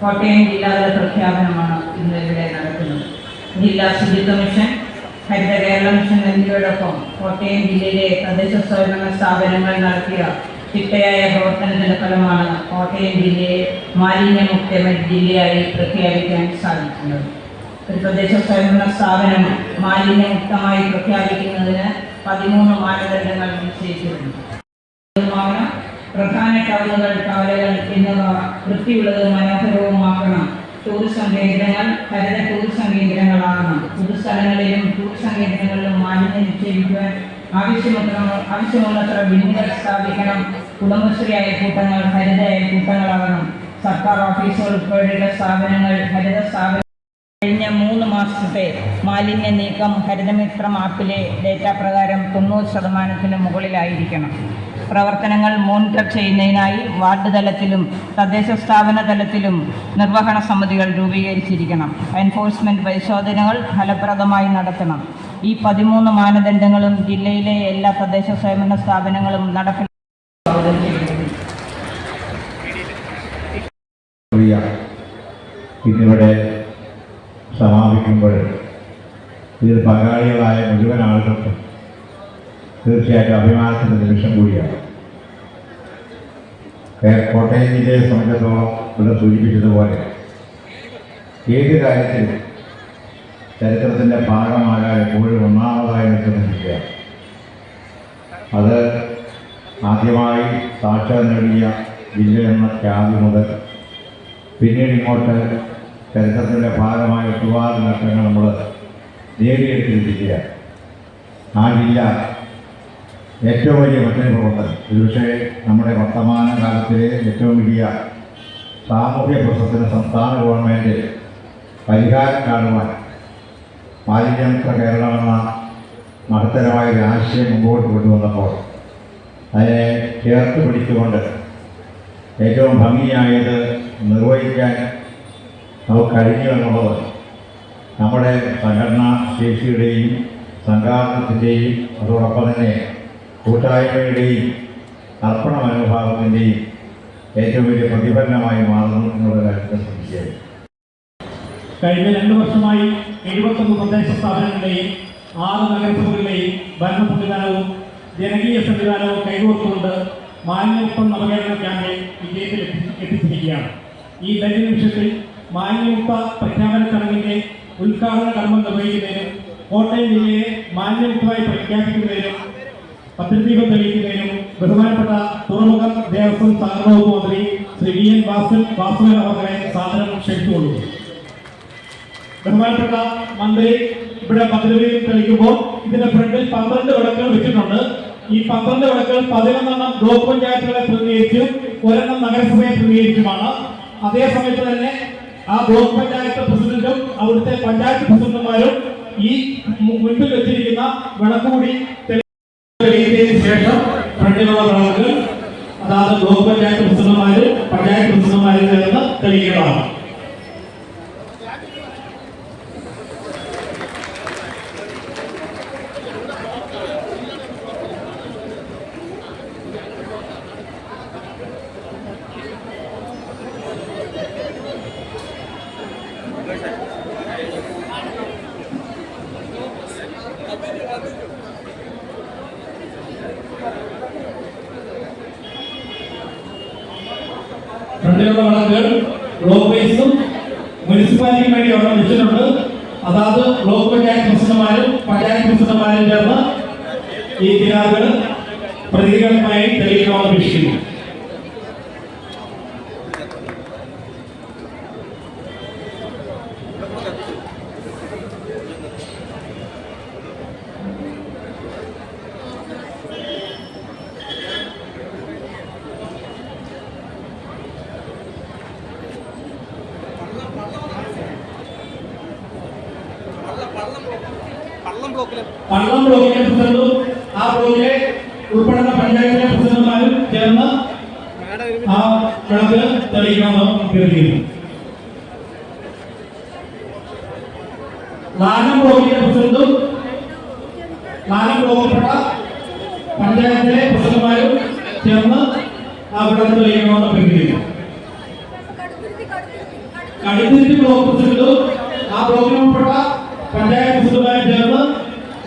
കോട്ടയം ജില്ലാതല പ്രഖ്യാപനമാണ് ഇന്ന് ഇവിടെ നടക്കുന്നത്. ജില്ലാ ശുചിത്വ മിഷൻ ഹരിത കേരള മിഷൻ എന്നിവയോടൊപ്പം കോട്ടയം ജില്ലയിലെ തദ്ദേശ സ്വയംഭരണ സ്ഥാപനങ്ങൾ നടത്തിയ ചിട്ടയായ പ്രവർത്തനത്തിന്റെ ഫലമാണ് കോട്ടയം ജില്ലയെ മാലിന്യമുക്ത ജില്ലയായി പ്രഖ്യാപിക്കാൻ സാധിക്കുന്നത്. ഒരു തദ്ദേശ സ്വയംഭരണ സ്ഥാപനം മാലിന്യമുക്തമായി പ്രഖ്യാപിക്കുന്നതിന് പതിമൂന്ന് മാനദണ്ഡങ്ങൾ നിശ്ചയിച്ചിട്ടുണ്ട്. പ്രധാന ടൗണുകൾ കാലകൾ എന്നിവ വൃത്തിയുള്ളതും മനോഹരവുമാക്കണം. ടൂറിസം ഹരിത ടൂറിസം കേന്ദ്രങ്ങളാകണം പൊതുസ്ഥലങ്ങളിലും ടൂറിസം കേന്ദ്രങ്ങളിലും മാലിന്യം നിക്ഷേപിക്കുവാൻ ആവശ്യമത്ര ആവശ്യമുള്ളത്ര ബിന്നുകൾ സ്ഥാപിക്കണം. കുടുംബശ്രീ അയൽക്കൂട്ടങ്ങൾ ഹരിത അയൽക്കൂട്ടങ്ങളാകണം സർക്കാർ ഓഫീസുകൾ ഉൾപ്പെടെയുള്ള സ്ഥാപനങ്ങൾ ഹരിത സ്ഥാപന കഴിഞ്ഞ മൂന്ന് മാസത്തെ മാലിന്യ നീക്കം ഹരിതമിത്രം ആപ്പിലെ ഡേറ്റ പ്രകാരം തൊണ്ണൂറ് ശതമാനത്തിന് മുകളിലായിരിക്കണം. പ്രവർത്തനങ്ങൾ മോണിറ്റർ ചെയ്യുന്നതിനായി വാർഡ് തലത്തിലും തദ്ദേശ സ്ഥാപന തലത്തിലും നിർവഹണ സമിതികൾ രൂപീകരിച്ചിരിക്കണം. എൻഫോഴ്സ്മെന്റ് പരിശോധനകൾ ഫലപ്രദമായി നടത്തണം. ഈ പതിമൂന്ന് മാനദണ്ഡങ്ങളും ജില്ലയിലെ എല്ലാ തദ്ദേശ സ്വയംഭരണ സ്ഥാപനങ്ങളും നടപ്പിൽ ഇന്നിവിടെ സമാപിക്കുമ്പോൾ ഇതിൽ പങ്കാളികളായ മുഴുവൻ ആളുകൾക്കും തീർച്ചയായിട്ടും അഭിമാനത്തിന്റെ നിമിഷം കൂടിയാണ്. കോട്ടയം ജില്ലയെ ഇവിടെ സൂചിപ്പിച്ചതുപോലെ ഏത് കാര്യത്തിലും ചരിത്രത്തിന്റെ ഭാഗമാകാൻ എപ്പോഴും ഒന്നാമതായി നിൽക്കുന്നില്ല അത് ആദ്യമായി സാക്ഷാത് നേടിയ ജില്ല എന്ന ഖ്യാതി മുതൽ പിന്നീട് ഇങ്ങോട്ട് ചരിത്രത്തിന്റെ ഭാഗമായ ഒരുപാട് നേട്ടങ്ങൾ നമ്മൾ നേടിയെടുത്തിരിക്കുകയാണ്. ആ ജില്ല ഏറ്റവും വലിയ മറ്റൊരു പ്രവർത്തനം. ഒരുപക്ഷെ നമ്മുടെ വർത്തമാന കാലത്തിലെ ഏറ്റവും വലിയ സാമൂഹ്യ പ്രശ്നത്തിന് സംസ്ഥാന ഗവൺമെന്റ് പരിഹാരം കാണുവാൻ മാലിന്യമുക്ത കേരളമെന്ന മഹത്തരമായ ഒരു ആശയം മുമ്പോട്ട് കൊണ്ടുവന്നപ്പോൾ അതിനെ ചേർത്ത് പിടിച്ചുകൊണ്ട് ഏറ്റവും ഭംഗിയായത് നിർവഹിക്കാൻ നമുക്ക് കഴിഞ്ഞു എന്നുള്ളത് നമ്മുടെ സംഘടനാ ശേഷിയുടെയും സംഘാടനത്തിന്റെയും അതോടൊപ്പം തന്നെ കൂട്ടായ്മയുടെയും അർപ്പണ മനോഭാവത്തിന്റെയും ഏറ്റവും വലിയ പ്രതിഫലനമായി മാറുന്നു എന്നുള്ള കാര്യത്തിൽ സംശയം കഴിഞ്ഞ രണ്ട് വർഷമായി എഴുപത്തൊന്ന് തദ്ദേശ സ്ഥാപനങ്ങളുടെയും ആറ് നഗരസഭകളുടെയും ഭരണ സംവിധാനവും ജനകീയ സംവിധാനവും കൈകോർത്തുകൊണ്ട് മാലിന്യപ്പം നവകേരള ക്യാമ്പയിൻ വിജയത്തിൽ എത്തി- എത്തിച്ചിരിക്കുകയാണ്. ഈ ദൈവ നിമിഷത്തിൽ മാലിന്യമുക്ത പ്രഖ്യാപന ചടങ്ങിന്റെ ഉദ്ഘാടന കർമ്മം നിർവഹിക്കുന്നതിനും കോട്ടയം ജില്ലയെ മാലിന്യമുക്തമായി പ്രഖ്യാപിക്കുന്നതിനും പദ്ധതികൾ തെളിയിക്കുന്നതിനും ബഹുമാനപ്പെട്ട തുറമുഖ ദേവസ്വം സഹകരണ വകുപ്പ് മന്ത്രി ശ്രീ വി എൻ വാസൻ വാസുദേവൻ അവരെ സാധനം ക്ഷണിച്ചുകൊണ്ടു ബഹുമാനപ്പെട്ട മന്ത്രി ഇവിടെ പദ്ധതിയിൽ തെളിയിക്കുമ്പോൾ ഇതിന്റെ ഫ്രണ്ടിൽ പന്ത്രണ്ട് വിളക്കുകൾ വെച്ചിട്ടുണ്ട്. ഈ പന്ത്രണ്ട് വിളക്കുകൾ പതിനൊന്നെണ്ണം ബ്ലോക്ക് പഞ്ചായത്തുകളെ പ്രതിനിധീകരിച്ചും ഒരെണ്ണം നഗരസഭയെ പ്രതിനിധീകരിച്ചുമാണ്. അതേ സമയത്ത് തന്നെ ആ ബ്ലോക്ക് പഞ്ചായത്ത് പ്രസിഡന്റും അവിടുത്തെ പഞ്ചായത്ത് പ്രസിഡന്റുമാരും ഈ മുൻപിൽ വെച്ചിരിക്കുന്ന വിളക്ക് തെളി- ശേഷം അതായത് ബ്ലോക്ക് പഞ്ചായത്ത് പ്രസിഡന്റുമാര് പഞ്ചായത്ത് പ്രസിഡന്റുമാര് ചേർന്ന് തെളിയിക്കുന്നതാണ് ഫ്രണ്ടിലുള്ള വിളക്കുകൾ ബ്ലോക്ക് വൈസും മുനിസിപ്പാലിറ്റിക്ക് വേണ്ടി അവിടെ വെച്ചിട്ടുണ്ട്. ബ്ലോക്ക് പഞ്ചായത്ത് പ്രസിഡന്റുമാരും പഞ്ചായത്ത് പ്രസിഡന്റുമാരും ചേർന്ന് ഈ കിനാറുകൾ പ്രതീകമായി തെളിയിക്കണമെന്ന് വീക്ഷിക്കുന്നു പള്ളം ബ്ലോക്കിലെ പ്രസിഡന്റും ആ ബ്ലോക്കിലെ ഉൾപ്പെടുന്ന പഞ്ചായത്തിലെ പ്രസിഡന്റുമാരും ചേർന്ന് ആ വിളക്ക് തെളിയിക്കണമെന്ന് അഭ്യർത്ഥിക്കുന്നു. ലാലം ബ്ലോക്കിലെ പ്രസിഡന്റും ലാലം ബ്ലോക്കിൽപ്പെട്ട പഞ്ചായത്തിലെ പ്രസിഡന്റുമാരും ചേർന്ന് ആ വിളക്ക് തെളിയിക്കണമെന്ന് അഭ്യർത്ഥിക്കുന്നു. കടുത്തിരുത്തി കടുത്തിരുത്തി കടുത്തിരി ബ്ലോക്ക് പ്രസിഡന്റും ആ ബ്ലോക്കിൽ ഉൾപ്പെട്ട പഞ്ചായത്ത് പ്രസിഡന്റുമായി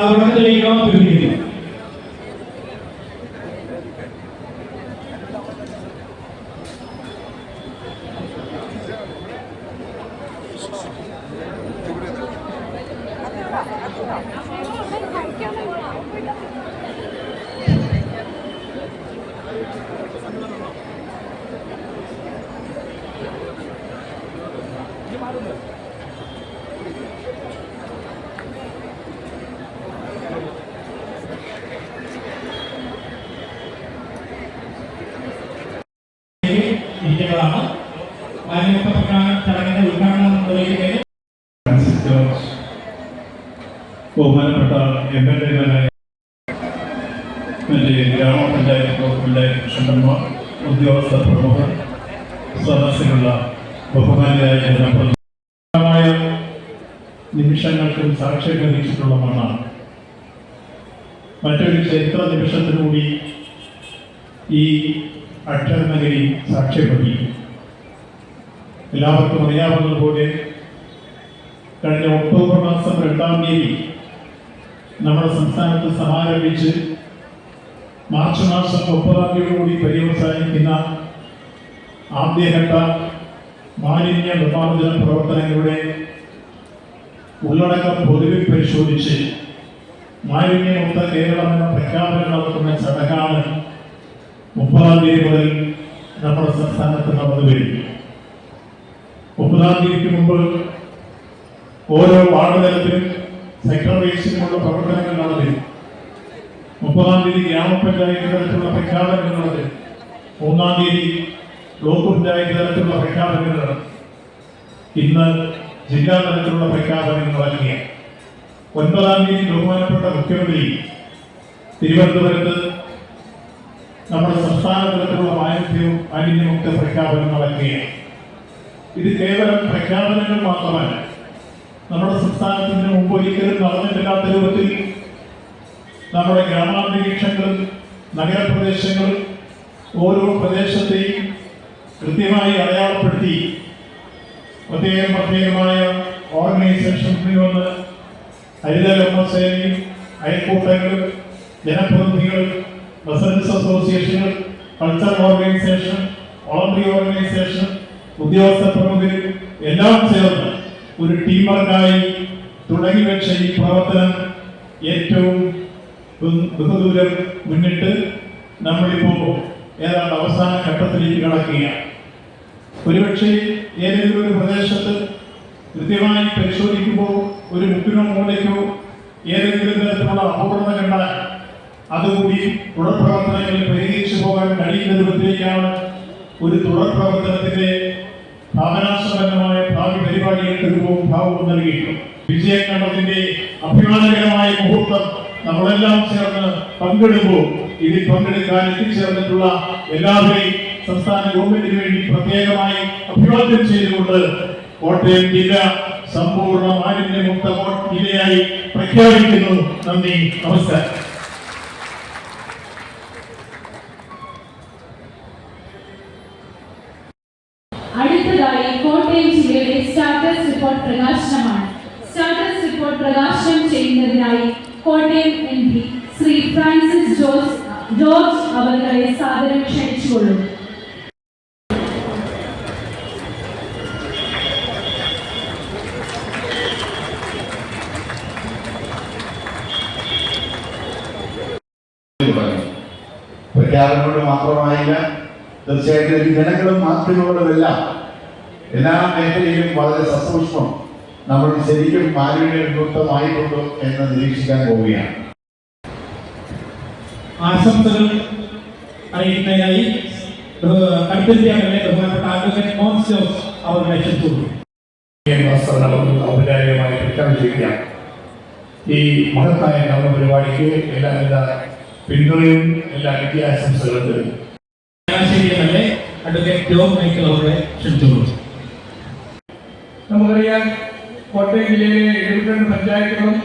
വിളക്ക് തെളിയിക്കണം അഭ്യർത്ഥിക്കുന്നു ഇരിക്കുന്നതാണ് മാലിന്യമുക്ത പ്രഖ്യാപന ചടങ്ങിന്റെ ഉദ്ഘാടനം നിർവഹിക്കുന്നത് ഫ്രാൻസിസ് ജോർജ് ബഹുമാനപ്പെട്ട എം എൽ എമാരായ മറ്റ് ഗ്രാമപഞ്ചായത്ത് ബ്ലോക്ക് കൃഷ്ണന്മാർ ഉദ്യോഗസ്ഥ പ്രമുഖർ സദസ്സിലുള്ള ബഹുമാനിയായ ജനപ്രതിനിധികളായ നിമിഷങ്ങൾക്കും സാക്ഷ്യം ലഭിച്ചിട്ടുള്ള മണ്ണാണ്. മറ്റൊരു ചരിത്ര നിമിഷത്തിലൂടി ഈ അക്ഷരനഗരി സാക്ഷ്യപ്പെടുത്തി എല്ലാവർക്കും അറിയാവുന്നതുപോലെ കഴിഞ്ഞ ഒക്ടോബർ മാസം രണ്ടാം തീയതി നമ്മുടെ സംസ്ഥാനത്ത് സമാരംഭിച്ച് മാർച്ച് മാസം മുപ്പതാം തീയതിയോടുകൂടി പര്യവസാനിക്കുന്ന ആദ്യഘട്ട മാലിന്യ നിർമ്മാർജന പ്രവർത്തനങ്ങളുടെ ഉള്ളടക്കം പൊതുവിൽ പരിശോധിച്ച് മാലിന്യമുക്ത കേരളം എന്ന പ്രഖ്യാപനം നടത്തുന്ന ചടങ്ങാണ് മുപ്പതാം തീയതി മുതൽ നമ്മുടെ സംസ്ഥാനത്ത് നടന്നു വരും മുപ്പതാം തീയതിക്ക് മുമ്പ് ഓരോ വാർഡ് തലത്തിലും സെക്രട്ടേറിയറ്റ്സിനുമുള്ള പ്രവർത്തനങ്ങൾ നടത്തി. മുപ്പതാം തീയതി ഗ്രാമപഞ്ചായത്ത് തലത്തിലുള്ള പ്രഖ്യാപനങ്ങൾ നടത്തി. മൂന്നാം തീയതി ബ്ലോക്ക് പഞ്ചായത്ത് തലത്തിലുള്ള പ്രഖ്യാപനങ്ങൾ നടത്തി. ഇന്ന് ജില്ലാ തലത്തിലുള്ള പ്രഖ്യാപനങ്ങൾ നൽകിയ ഒൻപതാം തീയതി ബഹുമാനപ്പെട്ട മുഖ്യമന്ത്രി തിരുവനന്തപുരത്ത് നമ്മുടെ സംസ്ഥാന തലത്തിലുള്ള മാലിന്യവും മാലിന്യമുക്ത പ്രഖ്യാപനം നടക്കുകയാണ് ഇത് കേവലം പ്രഖ്യാപനങ്ങൾ മാത്രമല്ല നമ്മുടെ സംസ്ഥാനത്തിന് മുമ്പ് ഒരിക്കലും നടന്നിട്ടില്ലാത്ത രൂപത്തിൽ നമ്മുടെ ഗ്രാമാന്തരീക്ഷങ്ങളും നഗരപ്രദേശങ്ങളും ഓരോ പ്രദേശത്തെയും കൃത്യമായി അടയാളപ്പെടുത്തി പ്രത്യേകം പ്രത്യേകമായ ഓർഗനൈസേഷനിൽ വന്ന് ഹരിത കർമ്മസേനയും അയൽക്കൂട്ടങ്ങളും ജനപ്രതിനിധികൾ റെസിഡൻസ് അസോസിയേഷനുകൾ കൾച്ചറൽ ഓർഗനൈസേഷൻ വോളണ്ടറി ഓർഗനൈസേഷൻ ഉദ്യോഗസ്ഥ പ്രമുഖർ എല്ലാം ചേർന്ന് ഒരു ടീം വർക്കായി തുടങ്ങി വെച്ച ഈ പ്രവർത്തനം ഏറ്റവും ബഹു- ബഹുദൂരം മുന്നിട്ട് നമ്മളിപ്പോ ഏതാണ്ട് അവസാന ഘട്ടത്തിലേക്ക് കടക്കുകയാണ്. ഒരുപക്ഷെ ഏതെങ്കിലും ഒരു പ്രദേശത്ത് കൃത്യമായി പരിശോധിക്കുമ്പോൾ ഒരു മുക്കിനോ മൂലയ്ക്കോ ഏതെങ്കിലും തരത്തിലുള്ള അപകടം കണ്ടാൽ അതുകൂടി തുടർ പ്രവർത്തനങ്ങളിൽ പരിഹരിച്ചു പോകാൻ കഴിയുന്ന രൂപത്തിലേക്കാണ് ഒരു തുടർ പ്രവർത്തനത്തിന്റെ ഭാവനാസമ്പന്നമായ ഭാവി പരിപാടികൾക്ക് രൂപവും ഭാവവും നൽകിയിട്ടുണ്ട് വിജയം കണ്ടതിന്റെ അഭിമാനകരമായ മുഹൂർത്തം നമ്മളെല്ലാം ചേർന്ന് പങ്കെടുക്കുമ്പോൾ ഇതിൽ പങ്കെടുക്കാൻ എത്തിച്ചേർന്നിട്ടുള്ള എല്ലാവരെയും സംസ്ഥാന ഗവൺമെന്റിന് വേണ്ടി പ്രത്യേകമായി അഭിവാദ്യം ചെയ്തുകൊണ്ട് കോട്ടയം ജില്ല സമ്പൂർണ മാലിന്യമുക്ത ജില്ലയായി പ്രഖ്യാപിക്കുന്നു. നന്ദി. നമസ്കാരം. ചെയ്യുന്നതിനായി കോട്ടയം എം പി ശ്രീ ഫ്രാൻസിസ് ജോർജ് ജോർജ് അവരുടെ സാദരം ക്ഷണിച്ചുകൊള്ളുന്നു. തുടങ്ങി പ്രഖ്യാപനം കൊണ്ട് മാത്രമായില്ല തീർച്ചയായിട്ടും ജനങ്ങളും മാധ്യമങ്ങളും എല്ലാം എല്ലാ മേഖലയിലും വളരെ സസൂക്ഷ്മം നമ്മൾ ശരിക്കും മാലിന്യ വിമുക്തമായിട്ടുണ്ടോ എന്ന് നിരീക്ഷിക്കാൻ പോവുകയാണ്. ആശംസകൾ അറിയിക്കുന്നതിനായി കടുത്തിരിക്കാനല്ലേ ബഹുമാനപ്പെട്ട അഡ്വക്കേറ്റ് മോൻസ് ജോസ് അവരുടെ ക്ഷണിച്ചുകൊള്ളുന്നു ഔപചാരികമായി പ്രഖ്യാപിച്ചിരിക്കുകയാണ് ഈ മഹത്തായ കർമ്മ പരിപാടിക്ക് എല്ലാവിധ പിന്തുണയും എല്ലാ വിദ്യാശംസകളും തരും അഡ്വക്കേറ്റ് ജോബ് മൈക്കിൾ അവരുടെ ക്ഷണിച്ചുകൊള്ളുന്നു നമുക്കറിയാം കോട്ടയം ജില്ലയിലെ എഴുപത്തിരണ്ട് പഞ്ചായത്തുകളും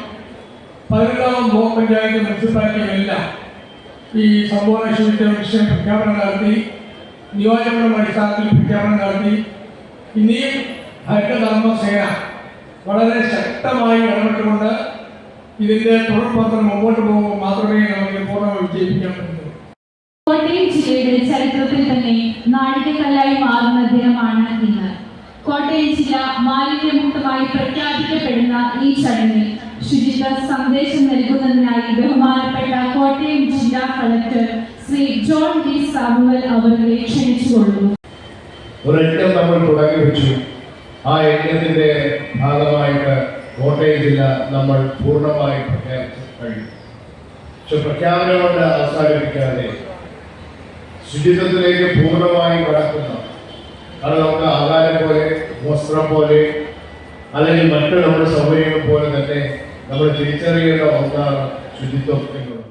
പതിനെട്ടാം ബ്ലോക്ക് പഞ്ചായത്ത് മുനിസിപ്പാലിറ്റികളെല്ലാം ഈ സമ്പൂർണ ശുചിത്വ മിഷൻ പ്രഖ്യാപനം നടത്തി നിയോജകങ്ങളുടെ അടിസ്ഥാനത്തിൽ പ്രഖ്യാപനം നടത്തി. ഇനിയും ഹരിതകർമ്മസേന വളരെ ശക്തമായി ഇടപെട്ടുകൊണ്ട് ഇതിന്റെ തുടർപ്രവർത്തനം മുമ്പോട്ട് പോകുമ്പോൾ മാത്രമേ നമുക്ക് പൂർണമായി വിജയിപ്പിക്കാൻ പറ്റൂ. കോട്ടയം ജില്ലയുടെ ചരിത്രത്തിൽ തന്നെ നാഴികക്കല്ലായി മാറുന്ന ദിനമാണ് ഇന്ന്. കോട്ടയം മാലിന്യമുക്തമായി പ്രഖ്യാപിക്കപ്പെടുന്ന ഈ ചടങ്ങിൽ ശുചിത്വ സന്ദേശം നൽകുന്നതിനായി ബഹുമാനപ്പെട്ട കോട്ടയം ജില്ലാ കളക്ടർ ശ്രീ ജോൺ ഡി സാമുവൽ അവരെ ക്ഷണിച്ചുകൊള്ളുന്നു. ഒരു യജ്ഞം നമ്മൾ തുടങ്ങി ആ യജ്ഞത്തിന്റെ ഭാഗമായിട്ട് കോട്ടയം ജില്ല നമ്മൾ പൂർണമായി പ്രഖ്യാപിച്ചു കഴിഞ്ഞു. പക്ഷെ പ്രഖ്യാപനം കൊണ്ട് അവസാനിപ്പിക്കാതെ ശുചിത്വത്തിലേക്ക് പൂർണമായി കടക്കുന്ന. അത് നമുക്ക് ആകാരം പോലെ വസ്ത്രം പോലെ അല്ലെങ്കിൽ മറ്റു നമ്മുടെ സൗകര്യങ്ങൾ പോലെ തന്നെ നമ്മൾ തിരിച്ചറിയേണ്ട ഒന്നാണ് ശുചിത്വം എന്നുള്ളത്.